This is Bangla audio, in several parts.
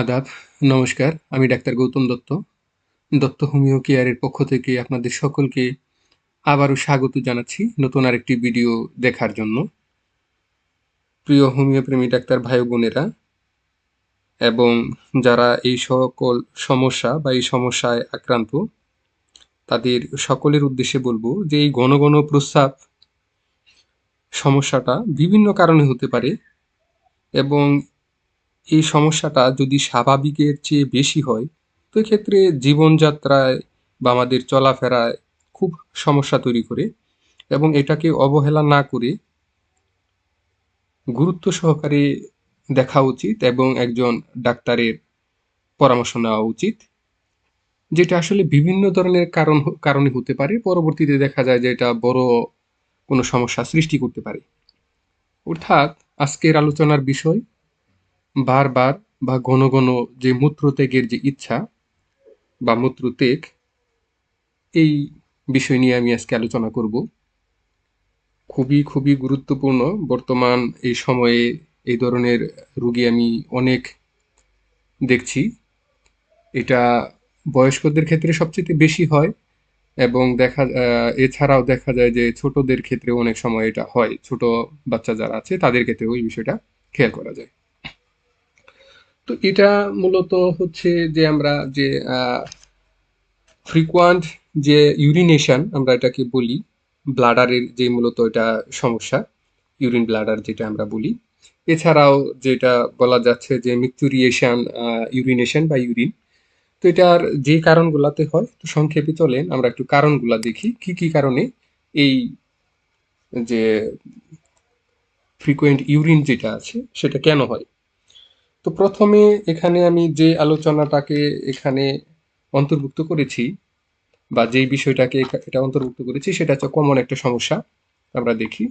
আদাব, নমস্কার, আমি ডাক্তার গৌতম দত্ত। দত্ত হোমিও কেয়ারের পক্ষ থেকে আপনাদের সকলকে আবারও স্বাগত জানাচ্ছি নতুন আরেকটি ভিডিও দেখার জন্য। প্রিয় হোমিওপ্রেমী ডাক্তার ভাই বোনেরা, এবং যারা এই সকল সমস্যা বা এই সমস্যায় আক্রান্ত, তাদের সকলের উদ্দেশ্যে বলব যে এই ঘন ঘন প্রস্রাব সমস্যাটা বিভিন্ন কারণে হতে পারে, এবং এই সমস্যাটা যদি স্বাভাবিকের চেয়ে বেশি হয়, তো এক্ষেত্রে জীবনযাত্রায় বা আমাদের চলাফেরায় খুব সমস্যা তৈরি করে এবং এটাকে অবহেলা না করে গুরুত্ব সহকারে দেখা উচিত এবং একজন ডাক্তারের পরামর্শ নেওয়া উচিত। যেটা আসলে বিভিন্ন ধরনের কারণ কারণে হতে পারে, পরবর্তীতে দেখা যায় যে এটা বড় কোনো সমস্যা সৃষ্টি করতে পারে। অর্থাৎ আজকের আলোচনার বিষয় বারবার বা ঘন ঘন যে মূত্রত্যাগের যে ইচ্ছা বা মূত্রত্যাগ, এই বিষয় নিয়ে আমি আজকে আলোচনা করব। খুবই খুবই গুরুত্বপূর্ণ। বর্তমান এই সময়ে এই ধরনের রুগী আমি অনেক দেখছি। এটা বয়স্কদের ক্ষেত্রে সবচেয়ে বেশি হয় এবং দেখা এছাড়াও দেখা যায় যে ছোটদের ক্ষেত্রে অনেক সময় এটা হয়। ছোট বাচ্চা যারা আছে, তাদের ক্ষেত্রে ওই বিষয়টা খেয়াল করা যায়। তো এটা মূলত হচ্ছে যে আমরা যে ফ্রিকোয়ান্ট যে ইউরিনেশন আমরা এটাকে বলি ব্লাডারের যে মূলত এটা সমস্যা ইউরিন ব্লাডার যেটা আমরা বলি। এছাড়াও যেটা বলা যাচ্ছে যে মিক্সুরিয়েশন ইউরিনেশন বা ইউরিন তো এটার যে কারণগুলাতে হয়, তো সংক্ষেপে চলেন, আমরা একটু কারণগুলা দেখি। কি কি কারণে এই যে ফ্রিকোয়েন্ট ইউরিন যেটা আছে, সেটা কেন হয়? তো প্রথমে এখানে আমি যে আলোচনাটাকে এখানে অন্তর্ভুক্ত করেছি, বা যেই বিষয়টাকে এটা অন্তর্ভুক্ত করেছি, সেটা হচ্ছে কমন একটা সমস্যা আমরা দেখি।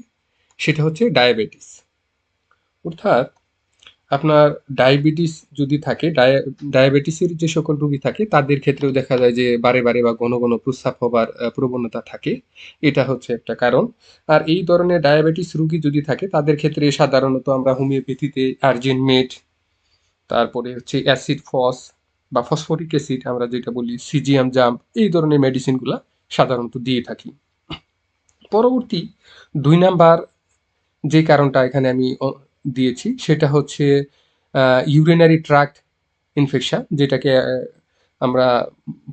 সেটা হচ্ছে ডায়াবেটিস অর্থাৎ আপনার ডায়াবেটিস যদি থাকে ডায়াবেটিসের যে সকল রোগী থাকে, তাদের ক্ষেত্রেও দেখা যায় যে বারে বারে বা ঘন ঘন প্রস্রাব হবার প্রবণতা থাকে। এটা হচ্ছে একটা কারণ। আর এই ধরনের ডায়াবেটিস রোগী যদি থাকে, তাদের ক্ষেত্রে সাধারণত আমরা হোমিওপ্যাথিতে আর্জেন মেট তারপরে হচ্ছে অ্যাসিড ফস বা ফসফরিক অ্যাসিড আমরা যেটা বলি সিজিএম জাম্প এই ধরনের মেডিসিনগুলো সাধারণত দিয়ে থাকি। পরবর্তী দুই নাম্বার যে কারণটা এখানে আমি দিয়েছি, সেটা হচ্ছে ইউরিনারি ট্রাক্ট ইনফেকশন যেটাকে আমরা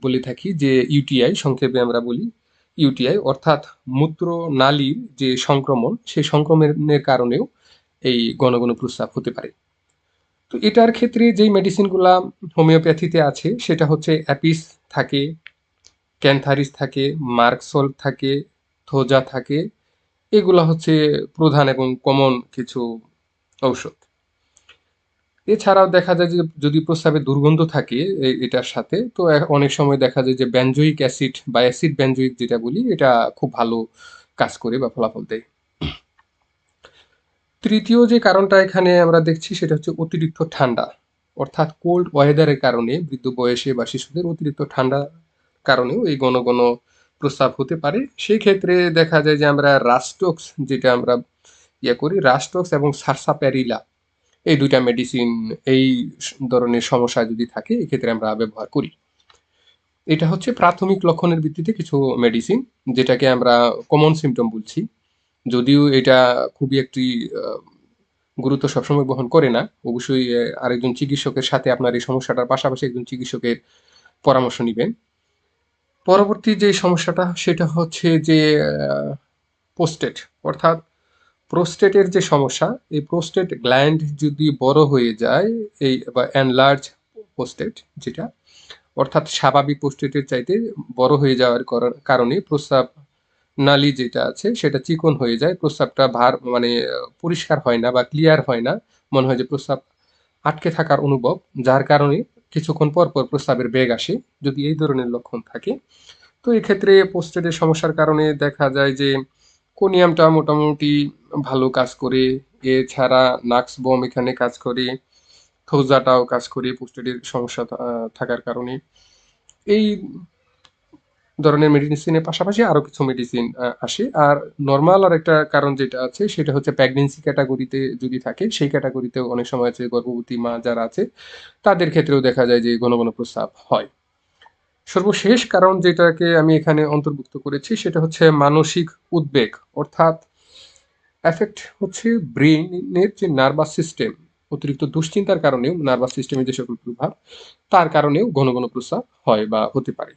বলে থাকি যে ইউটিআই সংক্ষেপে আমরা বলি ইউটিআই অর্থাৎ মূত্র নালীর যে সংক্রমণ সেই সংক্রমণের কারণেও এই গণগণ প্রস্রাব হতে পারে। তো এটার ক্ষেত্রে যেই মেডিসিনগুলা হোমিওপ্যাথিতে আছে, সেটা হচ্ছে অ্যাপিস থাকে ক্যান্থারিস থাকে মার্কসল থাকে থোজা থাকে, এগুলো হচ্ছে প্রধান এবং কমন কিছু ঔষধ। এছাড়াও দেখা যায় যে যদি প্রস্রাবে দুর্গন্ধ থাকে এটার সাথে, তো অনেক সময় দেখা যায় যে ব্যঞ্জয়িক অ্যাসিড বা অ্যাসিড ব্যঞ্জয়িক যেটা বলি, এটা খুব ভালো কাজ করে বা ফলাফল দেয়। তৃতীয় যে কারণটা এখানে আমরা দেখছি সেটা হচ্ছে অতিরিক্ত ঠান্ডা, অর্থাৎ কোল্ড ওয়েদারের কারণে বৃদ্ধ বয়সে বা শিশুদের অতিরিক্ত ঠান্ডা কারণেও এই ঘন ঘন প্রস্রাব হতে পারে। সেই ক্ষেত্রে দেখা যায় যে আমরা রাস্টক্স যেটা আমরা ইয়ে করি রাস্টক্স এবং সারসাপ্যারিলা এই দুইটা মেডিসিন এই ধরনের সমস্যা যদি থাকে, এক্ষেত্রে আমরা ব্যবহার করি। এটা হচ্ছে প্রাথমিক লক্ষণের ভিত্তিতে কিছু মেডিসিন যেটাকে আমরা কমন সিমটম বলছি। যদিও এটা খুবই একটি গুরুত্ব সবসময় বহন করে না, অবশ্যই আরেকজন চিকিৎসকের সাথে আপনার এই সমস্যাটার পাশাপাশি একজন চিকিৎসকের পরামর্শ নেবেন। পরবর্তী যে সমস্যাটা, সেটা হচ্ছে যে পোস্টেট অর্থাৎ প্রোস্টেটের যে সমস্যা, এই প্রোস্টেট গ্ল্যান্ড যদি বড় হয়ে যায়, এই, বা অ্যানলার্জ পোস্টেট যেটা, অর্থাৎ স্বাভাবিক পোস্টেটের চাইতে বড় হয়ে যাওয়ার কারণে প্রস্রাব নালি যেটা আছে, সেটা চিকন হয়ে যায়, প্রস্রাবটা ভার মানে পরিষ্কার হয় না বা ক্লিয়ার হয় না। মনে হয় যে প্রস্রাব আটকে থাকার অনুভব, যার কারণে কিছুক্ষণ পর পর প্রস্রাবের বেগ আসে, যদি এই ধরনের লক্ষণ থাকে। তো এক্ষেত্রে পোস্টেটের সমস্যার কারণে দেখা যায় যে কোনিয়ামটা মোটামুটি ভালো কাজ করে, এছাড়া নাক্স বম এখানে কাজ করে, থোজাটাও কাজ করে পোস্টেটের সমস্যা থাকার কারণে। এই ধরনের মেডিসিনের পাশাপাশি আরও কিছু মেডিসিন আসে। আর নর্মাল আর একটা কারণ যেটা আছে, সেটা হচ্ছে প্রেগনেন্সি ক্যাটাগরিতে যদি থাকে, সেই ক্যাটাগরিতেও অনেক সময় আছে গর্ভবতী মা যারা আছে, তাদের ক্ষেত্রেও দেখা যায় যে ঘন ঘন প্রস্রাব হয়। সর্বশেষ কারণ যেটাকে আমি এখানে অন্তর্ভুক্ত করেছি, সেটা হচ্ছে মানসিক উদ্বেগ। অর্থাৎ এফেক্ট হচ্ছে ব্রেনের যে নার্ভাস সিস্টেম অতিরিক্ত দুশ্চিন্তার কারণেও নার্ভাস সিস্টেমের যে সকল প্রভাব, তার কারণেও ঘন ঘন প্রস্রাব হয় বা হতে পারে।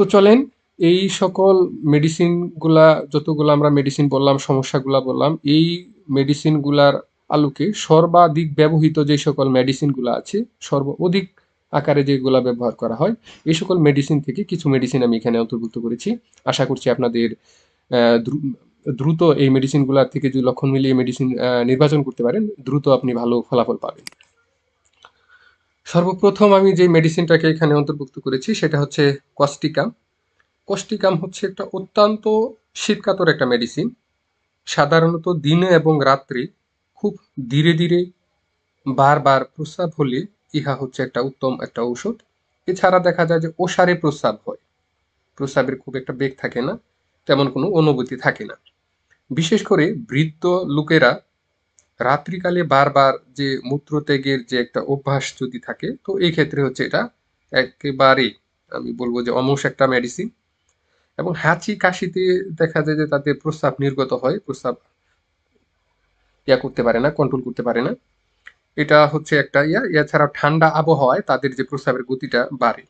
তো চলেন, এই সকল মেডিসিনগুলা যতগুলো আমরা মেডিসিন বললাম, সমস্যাগুলা বললাম, এই মেডিসিনগুলার আলোকে সর্বাধিক ব্যবহৃত যে সকল মেডিসিনগুলো আছে সর্ব অধিক আকারে যেগুলো ব্যবহার করা হয়, এই সকল মেডিসিন থেকে কিছু মেডিসিন আমি এখানে অন্তর্ভুক্ত করেছি। আশা করছি আপনাদের দ্রুত এই মেডিসিনগুলোর থেকে যদি লক্ষণ মিলিয়ে মেডিসিন নির্বাচন করতে পারেন, দ্রুত আপনি ভালো ফলাফল পাবেন। সর্বপ্রথম আমি যে মেডিসিনটাকে এখানে অন্তর্ভুক্ত করেছি, সেটা হচ্ছে কস্টিকাম কস্টিকাম হচ্ছে একটা অত্যন্ত শীতকাতর একটা মেডিসিন সাধারণত দিনে এবং রাত্রে খুব ধীরে ধীরে বারবার প্রস্রাব হলে ইহা হচ্ছে একটা উত্তম একটা ঔষধ। এছাড়া দেখা যায় যে ওষারে প্রস্রাব হয়। প্রস্রাবের খুব একটা বেগ থাকে না, তেমন কোনো অনুভূতি থাকে না। বিশেষ করে বৃদ্ধ লোকেরা রাত্রিকালে বারবার যে মূত্রত্যাগের যে একটা অভ্যাস যদি থাকে, তো এই ক্ষেত্রে হচ্ছে এটা একেবারে আমি বলব যে অমস একটা মেডিসিন এবং হাঁচি কাশিতে দেখা যায় যে তাদের প্রস্রাব নির্গত হয়, প্রস্রাব ইয়া করতে পারে না কন্ট্রোল করতে পারে না। এটা হচ্ছে একটা ইয়া এছাড়া ঠান্ডা আবহাওয়ায় তাদের যে প্রস্রাবের গতিটা বাড়ে।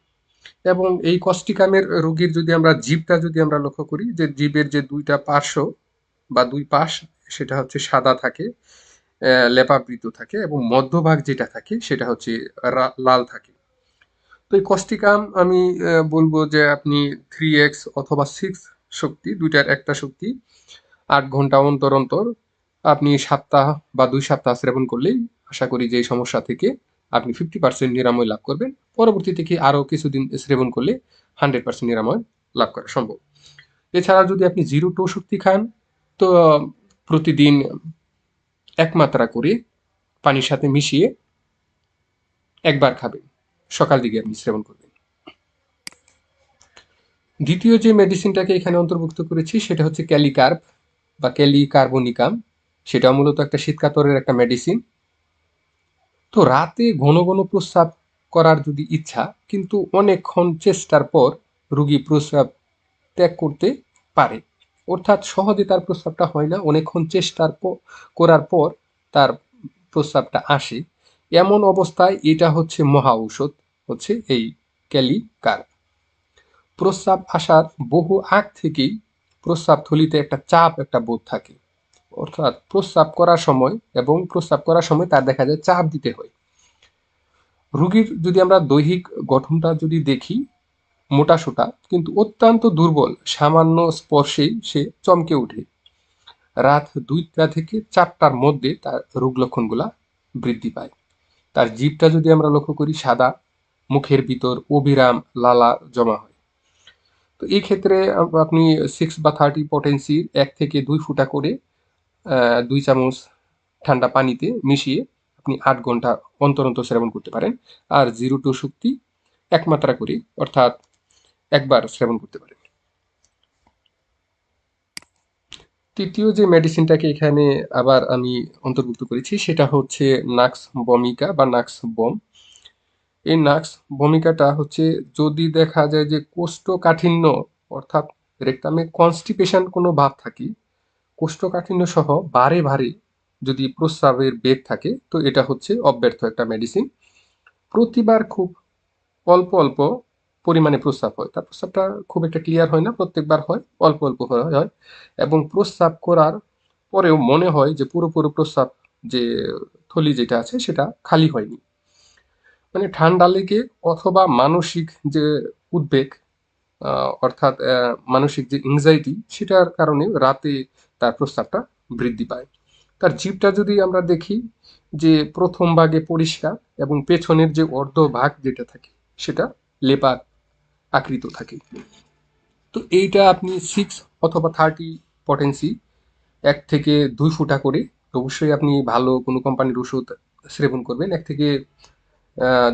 এবং এই কষ্টিকামের রোগীর যদি আমরা জীবটা যদি আমরা লক্ষ্য করি, যে জীবের যে দুইটা পার্শ্ব বা দুই পাশ, সেটা হচ্ছে সাদা থাকে। লেপাবৃত থাকে এবং মধ্যভাগ যেটা থাকে সেটা হচ্ছে লাল থাকে। তো এই কষ্টিকাম আমি বলব যে আপনি থ্রি এক্স অথবা সিক্স শক্তি, দুইটার একটা শক্তি, আট ঘণ্টা অন্তর অন্তর আপনি সপ্তাহ বা দুই সপ্তাহ সেবন করলেই আশা করি যে সমস্যা থেকে আপনি ফিফটি পার্সেন্ট নিরাময় লাভ করবেন। পরবর্তী থেকে আরও কিছুদিন সেবন করলে হান্ড্রেড পার্সেন্ট নিরাময় লাভ করা সম্ভব। এছাড়া যদি আপনি জিরো টু শক্তি খান, তো প্রতিদিন এক মাত্রা করে পানির সাথে মিশিয়ে একবার খাবেন। সকাল দিকে আপনি সেবন করবেন। দ্বিতীয় যে মেডিসিনটাকে এখানে অন্তর্ভুক্ত করেছি, সেটা হচ্ছে ক্যালিকার্ব বা ক্যালি কার্বনিকাম সেটা মূলত একটা শীতকাতরের একটা মেডিসিন তো রাতে ঘন ঘন প্রস্রাব করার যদি ইচ্ছা, কিন্তু অনেকক্ষণ চেষ্টার পর রুগী প্রস্রাব ত্যাগ করতে পারে। অর্থাৎ সহজে তার প্রস্রাবটা হয় না, অনেকক্ষণ চেষ্টার করার পর তার প্রস্রাবটা আসে। এমন অবস্থায় এটা হচ্ছে মহা ঔষধ, হচ্ছে এই ক্যালি কার প্রস্রাব আসার বহু আগ থেকেই প্রস্রাব থলিতে একটা চাপ, একটা বোধ থাকে। অর্থাৎ প্রস্রাব করার সময় এবং প্রস্রাব করার সময় তার দেখা যায় চাপ দিতে হয়। রুগীর যদি আমরা দৈহিক গঠনটা যদি দেখি মোটাসোটা, কিন্তু অত্যন্ত দুর্বল, সামান্য স্পর্শেই সে চমকে ওঠে। রাত দুইটা থেকে চারটার মধ্যে তার রোগ লক্ষণগুলা বৃদ্ধি পায়। তার জীবটা যদি আমরা লক্ষ্য করি, সাদা, মুখের ভিতর অবিরাম লালা জমা হয়। তো এই ক্ষেত্রে আপনি সিক্স বা থার্টি পটেন্সির এক থেকে দুই ফুটা করে দুই চামচ ঠান্ডা পানিতে মিশিয়ে আপনি আট ঘণ্টা অন্তর অন্তর সেবন করতে পারেন। আর জিরো টু শক্তি একমাত্রা করে, অর্থাৎ একবার সেবন করতে পারেন। তৃতীয় যে মেডিসিনটাকে এখানে আবার আমি অন্তর্ভুক্ত করেছি, সেটা হচ্ছে নাক্স বমিকা বা নাক্স বম। এই নাক্স ভূমিকাটা হচ্ছে যদি দেখা যায় যে কোষ্ঠকাঠিন্য, অর্থাৎ রেক্টামে কনস্টিপেশন কোনো ভাব থাকে, কোষ্ঠকাঠিন্য সহ বারে ভারে যদি প্রস্রাবের বেগ থাকে, তো এটা হচ্ছে অব্যর্থ একটা মেডিসিন প্রতিবার খুব অল্প অল্প পরিমাণে প্রস্রাব হয়। তার প্রস্রাবটা খুব একটা ক্লিয়ার হয় না, প্রত্যেকবার হয়, অল্প অল্প হয় এবং প্রস্রাব করার পরেও মনে হয় যে পুরোপুরি প্রস্রাব যে থলি যেটা আছে সেটা খালি হয়নি। মানে ঠান্ডা লেগে অথবা মানসিক যে উদ্বেগ অর্থাৎ মানসিক যে এংজাইটি সেটার কারণে রাতে তার প্রস্তাবটা বৃদ্ধি পায়। তার জীবটা যদি আমরা দেখি যে প্রথম ভাগে পরিষ্কার এবং পেছনের যে অর্ধ ভাগ যেটা থাকে সেটা লেপা আকৃত থাকে। তো এইটা আপনি সিক্স অথবা থার্টি পটেন্সি এক থেকে দুই ফুটা করে অবশ্যই আপনি ভালো কোনো কোম্পানির ওষুধ সেবন করবেন। এক থেকে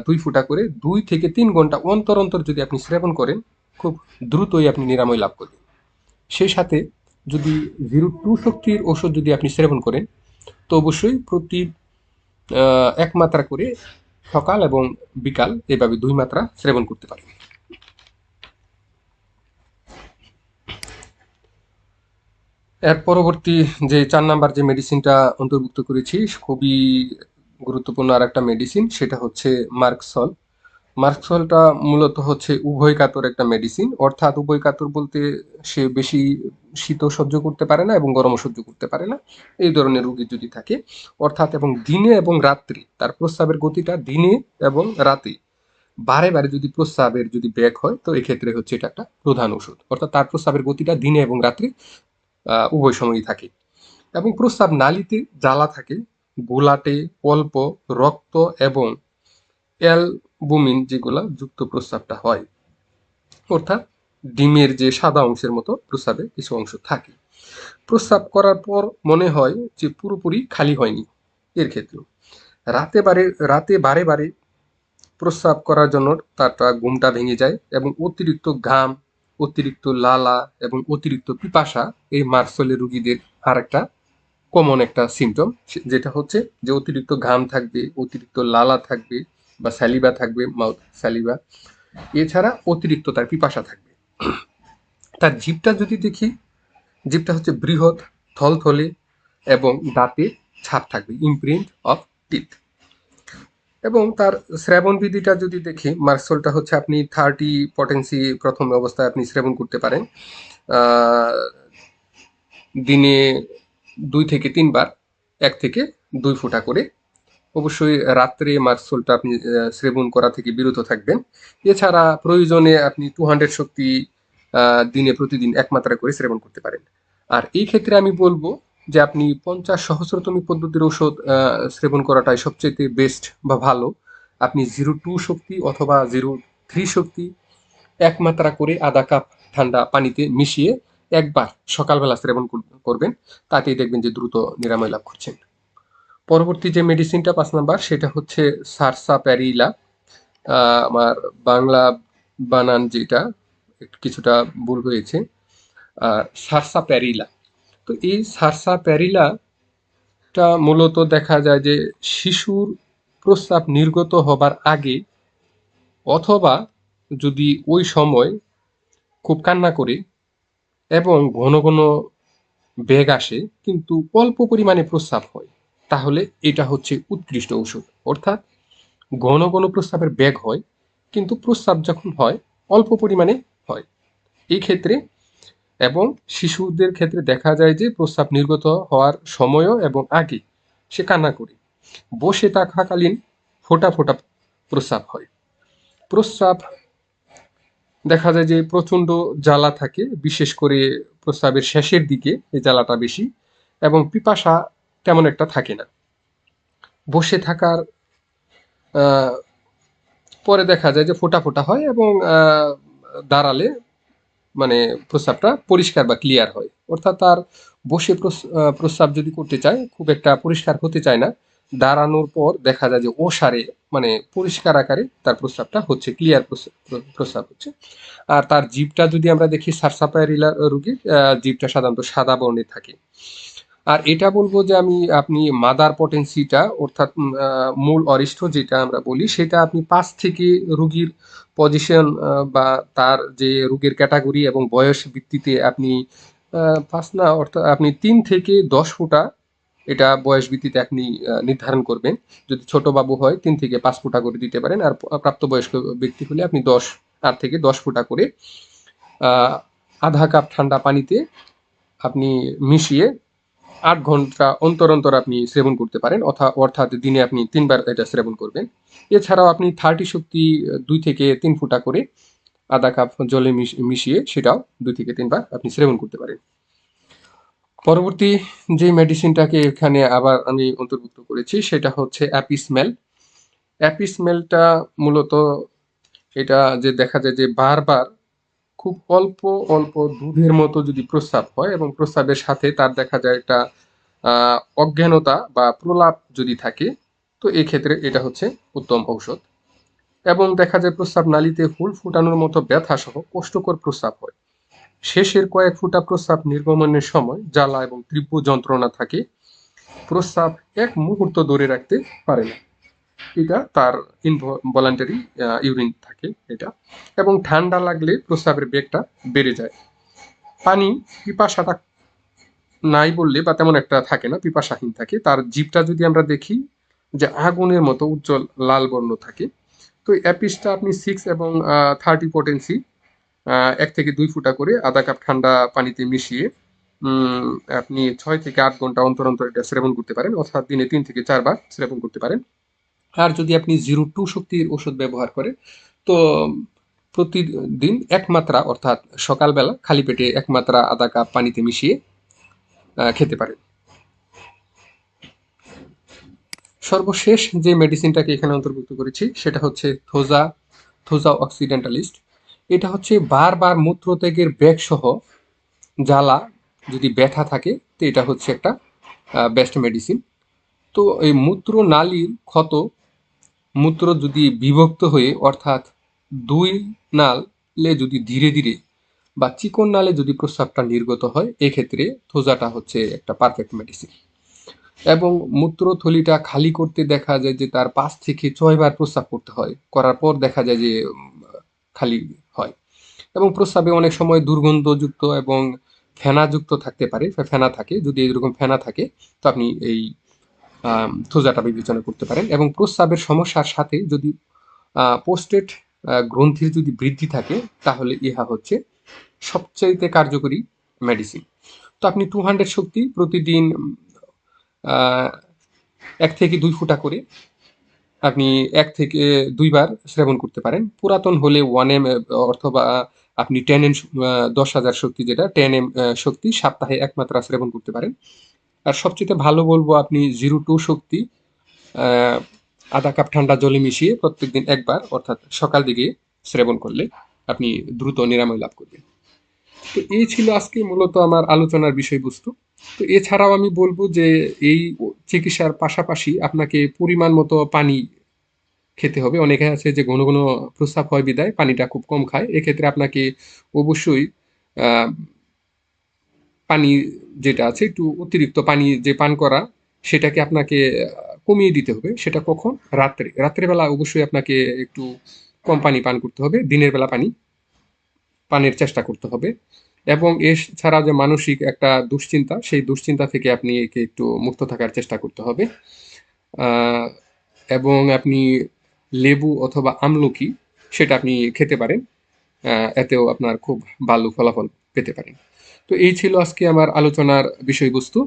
দুই ফুটা করে দুই থেকে তিন ঘণ্টা অন্তর অন্তর যদি আপনি সেবন করেন, খুব দ্রুতই আপনি নিরাময় লাভ করবেন। সেই সাথে যদি জিরো টু শক্তির ওষুধ যদি আপনি সেবন করেন, তো অবশ্যই প্রতি এক মাত্রা করে সকাল এবং বিকাল এভাবে দুই মাত্রা সেবন করতে পারেন। এর পরবর্তী যে চার নাম্বার যে মেডিসিনটা অন্তর্ভুক্ত করেছি, খুবই গুরুত্বপূর্ণ আর একটা মেডিসিন সেটা হচ্ছে মার্কসল মার্কসলটা মূলত হচ্ছে উভয় কাতর একটা মেডিসিন অর্থাৎ উভয় কাতর বলতে সে বেশি শীত সহ্য করতে পারে না এবং গরম সহ্য করতে পারে না, এই ধরনের রোগী যদি থাকে। অর্থাৎ এবং দিনে এবং রাত্রি, তার প্রস্রাবের গতিটা দিনে এবং রাতে। বারে বারে যদি প্রস্রাবের যদি ব্যাক হয়, তো এক্ষেত্রে হচ্ছে এটা একটা প্রধান ওষুধ। অর্থাৎ তার প্রস্রাবের গতিটা দিনে এবং রাত্রি উভয় সময়ই থাকে। এবং প্রস্রাব নালীতে জ্বালা থাকে গোলাটে অল্প রক্ত এবং অ্যালবুমিন যেগুলা যুক্ত প্রস্রাবটা হয়। অর্থাৎ ডিমের যে সাদা অংশের মতো প্রস্রাবে কিছু অংশ থাকে। প্রস্রাব করার পর মনে হয় যে পুরোপুরি খালি হয়নি এর ক্ষেত্রেও রাতে বারে রাতে বারে বারে প্রস্রাব করার জন্য তারটা ঘুমটা ভেঙে যায় এবং অতিরিক্ত ঘাম অতিরিক্ত লালা এবং অতিরিক্ত পিপাসা এই মার্সলের রুগীদের আর একটা কমন একটা সিমটম যেটা হচ্ছে যে অতিরিক্ত ঘাম থাকবে, অতিরিক্ত লালা থাকবে বা স্যালিবা থাকবে মাউথ স্যালিবা এছাড়া অতিরিক্ত তার পিপাসা থাকবে। তার জিভটা যদি দেখি, জিভটা হচ্ছে বৃহৎ, থলথলে এবং দাঁতে ছাপ থাকবে ইমপ্রিন্ট অফ টিথ এবং তার শ্রাবণ বিধিটা যদি দেখি মার্সলটা হচ্ছে আপনি থার্টি পটেন্সি প্রথম অবস্থায় আপনি শ্রাবণ করতে পারেন। দিনে দুই থেকে তিনবার, এক থেকে দুই ফোঁটা করে। অবশ্যই রাত্রে মার্সলটা আপনি সেবন করা থেকে বিরত থাকবেন। এছাড়া প্রয়োজনে আপনি টু হান্ড্রেড শক্তি দিনে প্রতিদিন এক মাত্রা করে সেবন করতে পারেন। আর এই ক্ষেত্রে আমি বলব যে আপনি পঞ্চাশ সহস্রতমী পদ্ধতির ঔষধ সেবন করাটাই সবচেয়ে বেস্ট বা ভালো। আপনি জিরো টু শক্তি অথবা জিরো থ্রি শক্তি এক মাত্রা করে আধা কাপ ঠান্ডা পানিতে মিশিয়ে একবার সকালবেলা সেবন কর- করবেন। তাতেই দেখবেন যে দ্রুত নিরাময় লাভ করছেন। পরবর্তী যে মেডিসিনটা পাঁচ নাম্বার, সেটা হচ্ছে সারসা প্যারিলা আমার বাংলা বানান যেটা, কিছুটা ভুল হয়েছে। সারসা প্যারিলা তো এই সারসা প্যারিলাটা মূলত দেখা যায় যে শিশুর প্রস্রাব নির্গত হবার আগে অথবা যদি ওই সময় খুব কান্না করে এবং ঘন ঘন বেগ আসে, কিন্তু অল্প পরিমাণে প্রস্রাব হয়, তাহলে এটা হচ্ছে উৎকৃষ্ট ওষুধ অর্থাৎ ঘন ঘন প্রস্রাবের বেগ হয়, কিন্তু প্রস্রাব যখন হয়, অল্প পরিমাণে হয়। এই ক্ষেত্রে এবং শিশুদের ক্ষেত্রে দেখা যায় যে প্রস্রাব নির্গত হওয়ার সময়ও এবং আগে সে কান্না করে। বসে থাকাকালীন ফোঁটা ফোঁটা প্রস্রাব হয়। প্রস্রাব দেখা যায় যে প্রচণ্ড জ্বালা থাকে, বিশেষ করে প্রস্রাবের শেষের দিকে এই জ্বালাটা বেশি এবং পিপাসা তেমন একটা থাকে না। বসে থাকার পরে দেখা যায় যে ফোঁটা ফোঁটা হয় এবং দাঁড়ালে মানে প্রস্রাবটা পরিষ্কার বা ক্লিয়ার হয়। অর্থাৎ তার বসে প্রস্রাব যদি করতে চায়, খুব একটা পরিষ্কার হতে চায় না, দাঁড়ানোর পর দেখা যায় যে ওসারে মানে পরিষ্কার আকারে তার প্রস্রাবটা হচ্ছে ক্লিয়ার প্রস্রাব হচ্ছে। আর তার জীবটা যদি আমরা দেখি সারসাপায়ারিলা রুগীর জিভটা সাধারণত সাদা বর্ণের থাকে। আর এটা বলব যে আমি, আপনি মাদার পটেন্সিটা অর্থাৎ মূল অরিষ্ঠ যেটা আমরা বলি, সেটা আপনি পাঁচ থেকে রুগীর পজিশন বা তার যে রোগের ক্যাটাগরি এবং বয়স ভিত্তিতে আপনি পাঁচ না, অর্থাৎ আপনি তিন থেকে দশ ফুটা এটা বয়স ভিত্তিতে আপনি নির্ধারণ করবেন। যদি ছোট বাবু হয়, তিন থেকে পাঁচ ফুটা করে দিতে পারেন। আর প্রাপ্তবয়স্ক ব্যক্তি হলে আপনি দশ, আট থেকে দশ ফুটা করে আধা কাপ ঠান্ডা পানিতে আপনি মিশিয়ে আট ঘণ্টা অন্তর অন্তর আপনি সেবন করতে পারেন অর্থাৎ দিনে আপনি তিনবার এটা সেবন করবেন। এছাড়াও আপনি থার্টি শক্তি দুই থেকে তিন ফুটা করে আধা কাপ জলে মিশ- মিশিয়ে সেটাও দুই থেকে তিনবার আপনি সেবন করতে পারেন। পরবর্তী যে মেডিসিনটাকে এখানে আবার আমি অন্তর্ভুক্ত করেছি, সেটা হচ্ছে অ্যাপিসমেল অ্যাপিসমেলটা মূলত এটা যে দেখা যায় যে বারবার খুব অল্প অল্প দুধের মতো যদি প্রস্রাব হয় এবং প্রস্রাবের সাথে তার দেখা যায় একটা অজ্ঞানতা বা প্রলাপ যদি থাকে, তো এই ক্ষেত্রে এটা হচ্ছে উত্তম ঔষধ। এবং দেখা যায় প্রস্রাব নালীতে হুল ফুটানোর মতো ব্যথা সহ কষ্টকর প্রস্রাব হয়। শেষের কয়েক ফুটা প্রস্রাব নির্গমনের সময় জ্বালা এবং তীব্র যন্ত্রণা থাকে। প্রস্রাব এক মুহূর্ত ধরে রাখতে পারে না। এটা তার ইনভলান্টারি ইউরিন থাকে এটা। এবং ঠান্ডা লাগলে প্রস্রাবের বেগটা বেড়ে যায়। পানি পিপাসাটা নাই বললে বা তেমন একটা থাকে না, পিপাসাহীন থাকে। তার জিভটা যদি আমরা দেখি যে আগুনের মতো উজ্জ্বল লাল বর্ণ থাকে, তো অ্যাপিসটা আপনি সিক্স এবং থার্টি পোটেন্সি এক থেকে দুই ফুটা করে আধা কাপ ঠান্ডা পানিতে মিশিয়ে আপনি ছয় থেকে আট ঘণ্টা অন্তর অন্তর এটা সেবন করতে পারেন, অর্থাৎ দিনে তিন থেকে চারবার সেবন করতে পারেন। আর যদি আপনি জিরো টু শক্তির ওষুধ ব্যবহার করে, তো প্রতিদিন এক মাত্রা, অর্থাৎ সকালবেলা খালি পেটে এক মাত্রা আধা কাপ পানিতে মিশিয়ে খেতে পারেন। সর্বশেষ যে মেডিসিনটাকে এখানে অন্তর্ভুক্ত করেছি, সেটা হচ্ছে থোজা থোজা অক্সিডেন্টালিস্ট এটা হচ্ছে বারবার মূত্রত্যাগের ব্যাগ সহ জ্বালা, যদি ব্যথা থাকে, তো এটা হচ্ছে একটা বেস্ট মেডিসিন তো এই মূত্র নালীর ক্ষত মূত্র যদি বিভক্ত হয়ে, অর্থাৎ দুই নালে যদি ধীরে ধীরে বা চিকন নালে যদি প্রস্রাবটা নির্গত হয়, এক্ষেত্রে থোজাটা হচ্ছে একটা পারফেক্ট মেডিসিন এবং মূত্রথলিটা খালি করতে দেখা যায় যে তার পাঁচ থেকে ছয়বার প্রস্রাব করতে হয়, করার পর দেখা যায় যে খালি হয়। এবং প্রস্রাবে অনেক সময় দুর্গন্ধযুক্ত এবং ফেনাযুক্ত থাকতে পারে, ফেনা থাকে, যদি এরকম ফেনা থাকে, তো আপনি এই থোজাটা বিবেচনা করতে পারেন এবং প্রস্রাবের সমস্যার সাথে যদি পোস্টেট গ্রন্থির যদি বৃদ্ধি থাকে, তাহলে ইহা হচ্ছে সবচাইতে কার্যকরী মেডিসিন তো আপনি টু হান্ড্রেড শক্তি প্রতিদিন এক থেকে দুই ফুটা করে আপনি এক থেকে দুইবার সেবন করতে পারেন। পুরাতন হলে ওয়ান এম অথবা আপনি টেন এম দশ হাজার শক্তি যেটা টেন এম শক্তি সপ্তাহে এক মাত্রা সেবন করতে পারেন। আর সবচেয়ে ভালো বলব আপনি জিরো টু শক্তি আধা কাপ ঠান্ডা জলে মিশিয়ে প্রত্যেকদিন একবার, অর্থাৎ সকাল দিকে সেবন করলে আপনি দ্রুত নিরাময় লাভ করবেন। তো এই ছিল আজকে মূলত আমার আলোচনার বিষয়বস্তু। তো এছাড়াও আমি বলব যে এই চিকিৎসার পাশাপাশি আপনাকে পরিমাণ মতো পানি খেতে হবে। অনেকে আছে যে ঘন ঘন প্রস্রাব হয় বিদায়, পানিটা খুব কম খায়। এক্ষেত্রে আপনাকে অবশ্যই পানি যেটা আছে, একটু অতিরিক্ত পানি যে পান করা, সেটাকে আপনাকে কমিয়ে দিতে হবে। সেটা কখন? রাত্রে। রাত্রেবেলা অবশ্যই আপনাকে একটু কম পানি পান করতে হবে। দিনের বেলা পানি পানের চেষ্টা করতে হবে। এবং এছাড়া যে মানসিক একটা দুশ্চিন্তা, সেই দুশ্চিন্তা থেকে আপনি একে একটু মুক্ত থাকার চেষ্টা করতে হবে। এবং আপনি লেবু অথবা আমলকি, সেটা আপনি খেতে পারেন। এতেও আপনার খুব ভালো ফলাফল পেতে পারেন। তো এই ছিল আজকে আমার আলোচনার বিষয়বস্তু।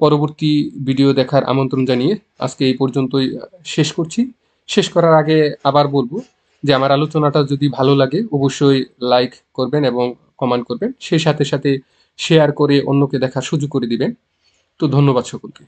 পরবর্তী ভিডিও দেখার আমন্ত্রণ জানিয়ে আজকে এই পর্যন্তই শেষ করছি। শেষ করার আগে আবার বলব যে আমার আলোচনাটা যদি ভালো লাগে অবশ্যই লাইক করবেন এবং কমেন্ট করবেন। সেই সাথে সাথে শেয়ার করে অন্যকে দেখার সুযোগ করে দিবেন। তো ধন্যবাদ সকলকে।